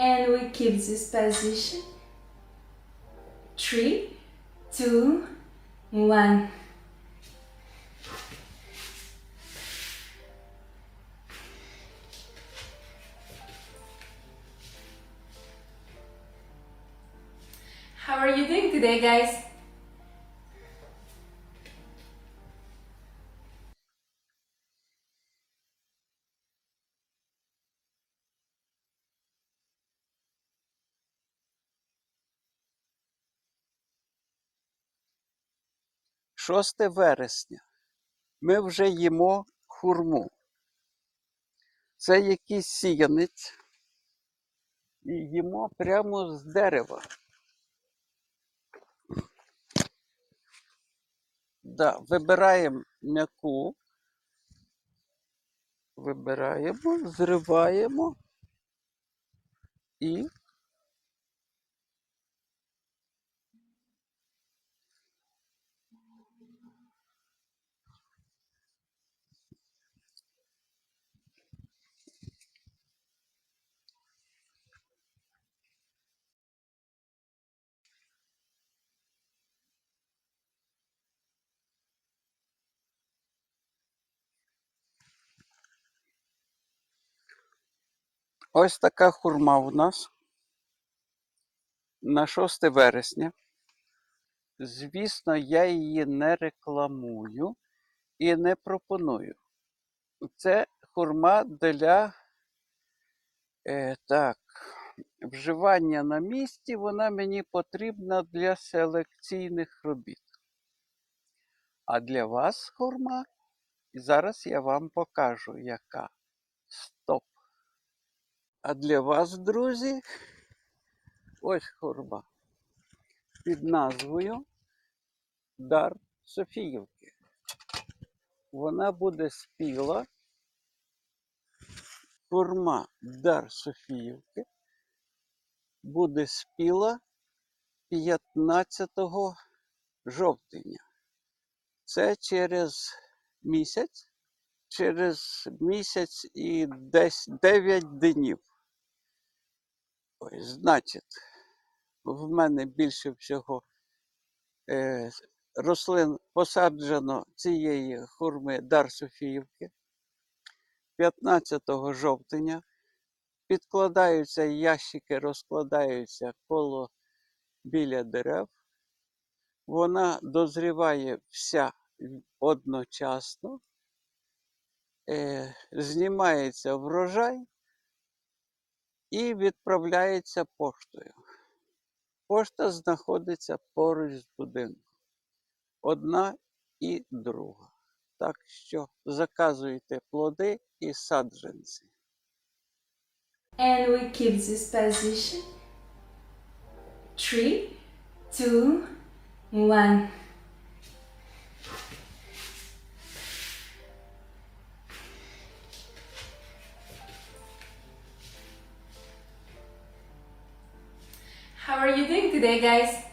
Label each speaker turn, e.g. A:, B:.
A: And we keep this position. Three, two, one. How are you doing today, guys?
B: Шосте вересня. Ми вже їмо хурму. Це якийсь сіянець. І їмо прямо з дерева. Да, вибираємо м'яку. Вибираємо, зриваємо і ось така хурма у нас на 6 вересня. Звісно, я її не рекламую і не пропоную. Це хурма для е, так, вживання на місці, вона мені потрібна для селекційних робіт. А для вас хурма, зараз я вам покажу, яка. Стоп. А для вас, друзі, ось хурма під назвою Дар Софіївки. Вона буде спіла. Хурма Дар Софіївки буде спіла 15 жовтня. Це через місяць, через місяць і десь 9 днів. Значить, в мене більше всього е, рослин посаджено цієї хурми Дар Софіївки. 15 жовтня підкладаються ящики, розкладаються коло біля дерев. Вона дозріває вся одночасно, е, знімається врожай і відправляється поштою. Пошта знаходиться поруч з будинком. Одна і друга. Так що заказуйте плоди і саджанці.
A: And we keep this position. Three, two, one. How are you doing today, guys?